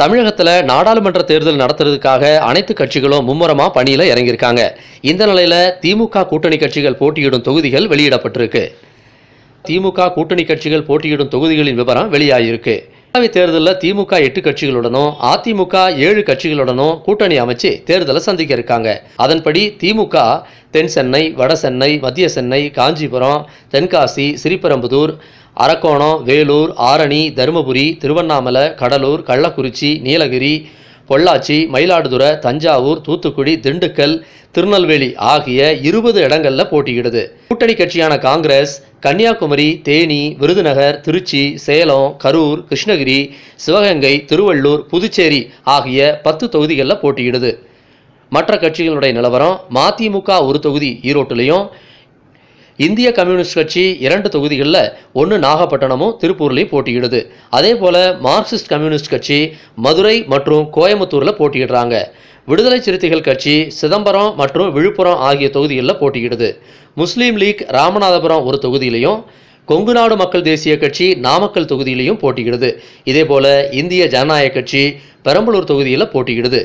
தமிழகத்தில் நாடாளுமன்ற தேர்தல் நடத்துறதுக்காக அனைத்து கட்சிகளும் மும்முரமாக பணியில் இறங்கியிருக்காங்க. இந்த நிலையில் திமுக கூட்டணி கட்சிகள் போட்டியிடும் தொகுதிகள் வெளியிடப்பட்டிருக்கு. திமுக கூட்டணி கட்சிகள் போட்டியிடும் தொகுதிகளின் விவரம் வெளியாகியிருக்கு மக்களவைத் தேர்தலில் திமுக எட்டு கட்சிகளுடனும் அதிமுக ஏழு கட்சிகளுடனும் கூட்டணி அமைச்சு தேர்தலை சந்திக்க இருக்காங்க. அதன்படி திமுக தென் சென்னை வட சென்னை மத்திய சென்னை காஞ்சிபுரம் தென்காசி ஸ்ரீபெரும்புதூர் அரக்கோணம் வேலூர் ஆரணி தருமபுரி திருவண்ணாமலை கடலூர் கள்ளக்குறிச்சி நீலகிரி பொள்ளாச்சி மயிலாடுதுறை தஞ்சாவூர் தூத்துக்குடி திண்டுக்கல் திருநெல்வேலி ஆகிய இருபது இடங்களில் போட்டியிடுது. கூட்டணி கட்சியான காங்கிரஸ் கன்னியாகுமரி தேனி விருதுநகர் திருச்சி சேலம் கரூர் கிருஷ்ணகிரி சிவகங்கை திருவள்ளூர் புதுச்சேரி ஆகிய பத்து தொகுதிகளில் போட்டியிடுது. மற்ற கட்சிகளுடைய நிலவரம் மதிமுக ஒரு தொகுதி ஈரோட்டிலையும் இந்திய கம்யூனிஸ்ட் கட்சி இரண்டு தொகுதிகளில் ஒன்று நாகப்பட்டினமும் திருப்பூர்லேயும் போட்டியிடுது. அதே போல் மார்க்சிஸ்ட் கம்யூனிஸ்ட் கட்சி மதுரை மற்றும் கோயம்புத்தூரில் போட்டியிடுறாங்க. விடுதலை சிறுத்தைகள் கட்சி சிதம்பரம் மற்றும் விழுப்புரம் ஆகிய தொகுதிகளில் போட்டியிடுது. முஸ்லீம் லீக் ராமநாதபுரம் ஒரு தொகுதியிலையும் கொங்குநாடு மக்கள் தேசிய கட்சி நாமக்கல் தொகுதியிலையும் போட்டியிடுது. இதே போல இந்திய ஜனநாயக கட்சி பெரம்பலூர் தொகுதியில் போட்டியிடுது.